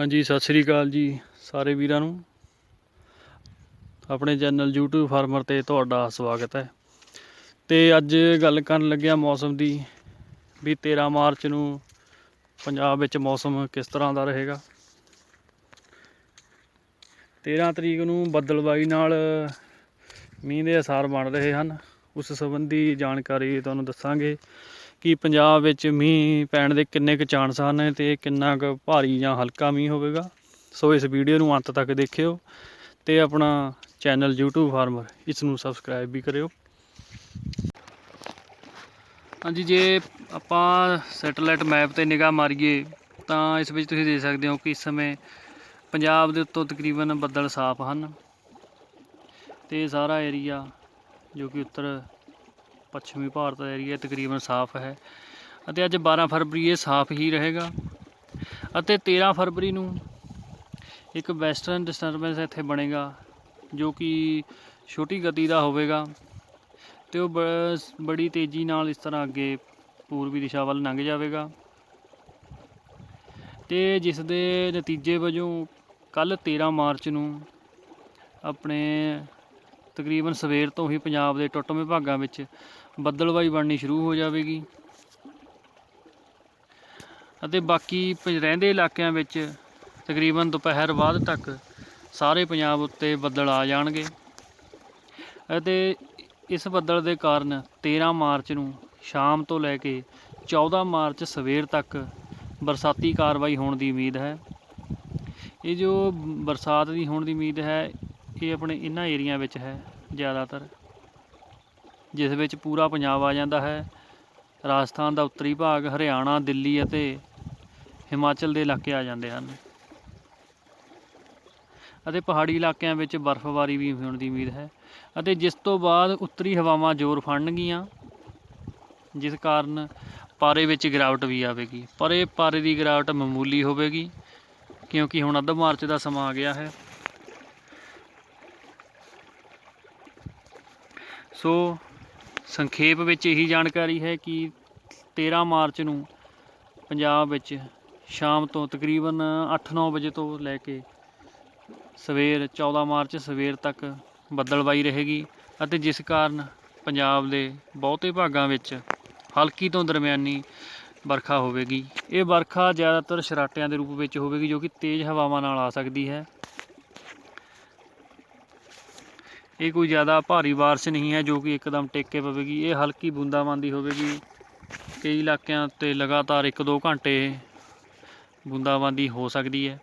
ਹਾਂਜੀ, ਸਤਿ ਸ੍ਰੀ ਅਕਾਲ ਜੀ ਸਾਰੇ ਵੀਰਾਂ ਨੂੰ। ਆਪਣੇ ਚੈਨਲ YouTube ਫਾਰਮਰ ਤੇ ਤੁਹਾਡਾ ਸਵਾਗਤ ਹੈ। ਤੇ ਅੱਜ ਗੱਲ ਕਰਨ ਲੱਗਿਆ ਮੌਸਮ ਦੀ ਵੀ 13 ਮਾਰਚ ਨੂੰ ਪੰਜਾਬ ਵਿੱਚ ਮੌਸਮ ਕਿਸ ਤਰ੍ਹਾਂ ਦਾ ਰਹੇਗਾ। 13 ਤਰੀਕ ਨੂੰ ਬੱਦਲਬਾਈ ਨਾਲ ਮੀਂਹ ਦੇ ਅਸਾਰ ਬਣ ਰਹੇ ਹਨ। ਉਸ ਸੰਬੰਧੀ ਜਾਣਕਾਰੀ ਤੁਹਾਨੂੰ ਦੱਸਾਂਗੇ। ਕਿ ਪੰਜਾਬ ਵਿੱਚ ਮੀਂਹ ਪੈਣ ਦੇ ਕਿੰਨੇ ਕੁ ਚਾਂਸ ਹਨ ਤੇ ਕਿੰਨਾ ਕੁ ਭਾਰੀ ਜਾਂ ਹਲਕਾ ਮੀਂਹ ਹੋਵੇਗਾ। ਸੋ ਇਸ ਵੀਡੀਓ ਨੂੰ ਅੰਤ ਤੱਕ ਦੇਖਿਓ ਤੇ ਆਪਣਾ ਚੈਨਲ YouTube ਫਾਰਮਰ ਇਸ ਨੂੰ ਸਬਸਕ੍ਰਾਈਬ ਵੀ ਕਰਿਓ। ਹਾਂਜੀ, ਜੇ ਆਪਾਂ ਸੈਟੇਲਾਈਟ ਮੈਪ ਤੇ ਨਿਗਾਹ ਮਾਰੀਏ ਤਾਂ ਇਸ ਵਿੱਚ ਤੁਸੀਂ ਦੇਖ ਸਕਦੇ ਹੋ ਕਿ ਇਸ ਸਮੇਂ ਪੰਜਾਬ ਦੇ ਉੱਤੋਂ ਤਕਰੀਬਨ ਬੱਦਲ ਸਾਫ਼ ਹਨ ਤੇ ਸਾਰਾ ਏਰੀਆ ਜੋ ਕਿ ਉੱਤਰ ਪੱਛਮੀ ਭਾਰਤ ਦਾ ਏਰੀਆ ਤਕਰੀਬਨ ਸਾਫ਼ ਹੈ ਅਤੇ ਅੱਜ 12 ਫਰਵਰੀ ਇਹ ਸਾਫ਼ ਹੀ ਰਹੇਗਾ ਅਤੇ 13 ਫਰਵਰੀ ਨੂੰ ਇੱਕ ਵੈਸਟਰਨ ਡਿਸਟਰਬੈਂਸ ਇੱਥੇ ਬਣੇਗਾ ਜੋ ਕਿ ਛੋਟੀ ਗਤੀ ਦਾ ਹੋਵੇਗਾ ਤੇ ਉਹ ਬ- ਬੜੀ ਤੇਜ਼ੀ ਨਾਲ ਇਸ ਤਰ੍ਹਾਂ ਅੱਗੇ ਪੂਰਬੀ ਦਿਸ਼ਾ ਵੱਲ ਲੰਘ ਜਾਵੇਗਾ ਤੇ ਜਿਸ ਦੇ ਨਤੀਜੇ ਵਜੋਂ ਕੱਲ 13 ਮਾਰਚ ਨੂੰ ਆਪਣੇ ਤਕਰੀਬਨ ਸਵੇਰ ਤੋਂ ਹੀ ਪੰਜਾਬ ਦੇ ਟੁੱਟਵੇਂ ਭਾਗਾਂ ਵਿੱਚ ਬੱਦਲਬਾਈ ਬਣਨੀ ਸ਼ੁਰੂ ਹੋ ਜਾਵੇਗੀ। ਅਤੇ ਬਾਕੀ ਪ- ਰਹਿੰਦੇ ਇਲਾਕਿਆਂ ਵਿੱਚ ਤਕਰੀਬਨ ਦੁਪਹਿਰ ਬਾਅਦ ਤੱਕ ਸਾਰੇ ਪੰਜਾਬ ਉੱਤੇ ਬੱਦਲ ਆ ਜਾਣਗੇ। ਅਤੇ ਇਸ ਬੱਦਲ ਦੇ ਕਾਰਨ 13 ਮਾਰਚ ਨੂੰ ਸ਼ਾਮ ਤੋਂ ਲੈ ਕੇ 14 ਮਾਰਚ ਸਵੇਰ ਤੱਕ ਬਰਸਾਤੀ ਕਾਰਵਾਈ ਹੋਣ ਦੀ ਉਮੀਦ ਹੈ। ਇਹ ਜੋ ਬਰਸਾਤ ਦੀ ਹੋਣ ਦੀ ਉਮੀਦ ਹੈ ਇਹ ਆਪਣੇ ਇਹਨਾਂ ਏਰੀਆ ਵਿੱਚ ਹੈ ਜ਼ਿਆਦਾਤਰ, ਜਿਸ ਵਿੱਚ ਪੂਰਾ ਪੰਜਾਬ ਆ ਜਾਂਦਾ ਹੈ। ਰਾਜਸਥਾਨ ਦਾ ਉੱਤਰੀ ਭਾਗ ਹਰਿਆਣਾ, ਦਿੱਲੀ ਅਤੇ ਹਿਮਾਚਲ ਦੇ ਇਲਾਕੇ ਆ ਜਾਂਦੇ ਹਨ। ਅਤੇ ਪਹਾੜੀ ਇਲਾਕਿਆਂ ਵਿੱਚ ਬਰਫ਼ਬਾਰੀ ਵੀ ਹੋਣ ਦੀ ਉਮੀਦ ਹੈ। ਅਤੇ ਜਿਸ ਤੋਂ ਬਾਅਦ ਉੱਤਰੀ ਹਵਾਵਾਂ ਜ਼ੋਰ ਫੜਨਗੀਆਂ, ਜਿਸ ਕਾਰਨ ਪਾਰੇ ਵਿੱਚ ਗਿਰਾਵਟ ਵੀ ਆਵੇਗੀ। ਪਰ ਇਹ ਪਾਰੇ ਦੀ ਗਿਰਾਵਟ ਮਾਮੂਲੀ ਹੋਵੇਗੀ, ਕਿਉਂਕਿ ਹੁਣ ਅੱਧ ਮਾਰਚ ਦਾ ਸਮਾਂ ਆ ਗਿਆ ਹੈ। ਸੋ ਸੰਖੇਪ ਵਿੱਚ ਇਹੀ ਜਾਣਕਾਰੀ ਹੈ ਕਿ 13 ਮਾਰਚ ਨੂੰ ਪੰਜਾਬ ਵਿੱਚ ਸ਼ਾਮ ਤੋਂ ਤਕਰੀਬਨ 8-9 ਵਜੇ ਤੋਂ ਲੈ ਕੇ ਸਵੇਰ 14 ਮਾਰਚ ਸਵੇਰ ਤੱਕ ਬੱਦਲਬਾਈ ਰਹੇਗੀ ਅਤੇ ਜਿਸ ਕਾਰਨ ਪੰਜਾਬ ਦੇ ਬਹੁਤੇ ਭਾਗਾਂ ਵਿੱਚ ਹਲਕੀ ਤੋਂ ਦਰਮਿਆਨੀ ਵਰਖਾ ਹੋਵੇਗੀ। ਇਹ ਵਰਖਾ ਜ਼ਿਆਦਾਤਰ ਸ਼ਰਾਟਿਆਂ ਦੇ ਰੂਪ ਵਿੱਚ ਹੋਵੇਗੀ ਜੋ ਕਿ ਤੇਜ਼ ਹਵਾਵਾਂ ਨਾਲ ਆ ਸਕਦੀ ਹੈ। ਇਹ ਕੋਈ ਜ਼ਿਆਦਾ ਭਾਰੀ ਬਾਰਿਸ਼ ਨਹੀਂ ਹੈ ਜੋ ਕਿ ਇੱਕਦਮ ਟੇਕੇ ਪਵੇਗੀ। ਇਹ ਹਲਕੀ ਬੂੰਦਾਬਾਂਦੀ ਹੋਵੇਗੀ। ਕਈ ਇਲਾਕਿਆਂ 'ਤੇ ਲਗਾਤਾਰ 1-2 ਘੰਟੇ ਬੂੰਦਾਬਾਂਦੀ ਹੋ ਸਕਦੀ ਹੈ।